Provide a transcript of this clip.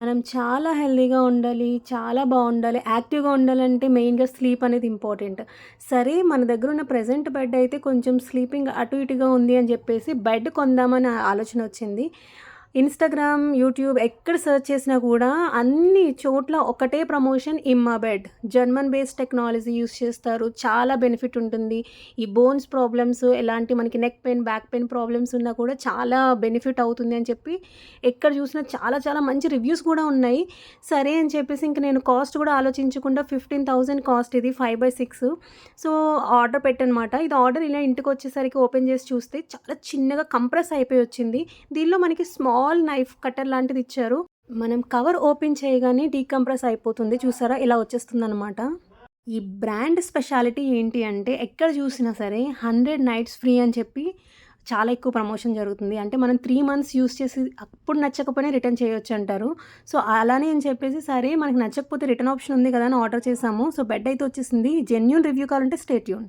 మనం చాలా హెల్దీగా ఉండాలి. చాలా బాగుండాలి యాక్టివ్‌గా ఉండాలంటే మెయిన్‌గా స్లీప్ అనేది ఇంపార్టెంట్. సరే మన దగ్గర ఉన్న ప్రజెంట్ బెడ్ అయితే కొంచెం స్లీపింగ్ అటు ఇటుగా ఉంది అని చెప్పేసి బెడ్ కొందామని ఆలోచన వచ్చింది. ఇన్‌స్టాగ్రామ్, యూట్యూబ్ ఎక్కడ సెర్చ్ చేసినా కూడా అన్ని చోట్ల ఒకటే promotion ఇమ్మా bed. German based technology use చేస్తారు. చాలా బెనిఫిట్ ఉంటుంది. ఈ బోన్స్ ప్రాబ్లమ్స్ ఎలాంటి మనకి neck pain, back pain problems ఉన్నా కూడా చాలా బెనిఫిట్ అవుతుంది అని చెప్పి ఎక్కడ చూసినా చాలా చాలా మంచి రివ్యూస్ కూడా ఉన్నాయి. సరే అని చెప్పేసి ఇంక నేను కాస్ట్ కూడా ఆలోచించకుండా 15,000 కాస్ట్ ఇది 5/6 సో, ఆర్డర్ పెట్టనమాట ఇది ఆర్డర్ ఇలా ఇంటికి వచ్చేసరికి ఓపెన్ చేసి చూస్తే చాలా చిన్నగా కంప్రెస్ అయిపోయి వచ్చింది. దీనిలో మనకి స్మాల్ నైఫ్ కట్టర్ లాంటిది ఇచ్చారు. మనం కవర్ ఓపెన్ చేయగానే డీకంప్రెస్ అయిపోతుంది. చూసారా ఇలా వచ్చేస్తుందనమాట. ఈ బ్రాండ్ స్పెషాలిటీ ఏంటి అంటే ఎక్కడ చూసినా సరే 100 నైట్స్ ఫ్రీ అని చెప్పి చాలా ఎక్కువ ప్రమోషన్ జరుగుతుంది. అంటే మనం త్రీ మంత్స్ యూజ్ చేసి అప్పుడు నచ్చకపోయినా రిటర్న్ చేయొచ్చు అంటారు సో, అలానే అని చెప్పేసి సరే మనకి నచ్చకపోతే రిటర్న్ ఆప్షన్ ఉంది కదా అని ఆర్డర్ చేసాము సో, బెడ్ అయితే వచ్చేసింది. జెన్యున్ రివ్యూ కావాలంటే స్టేట్ యూన్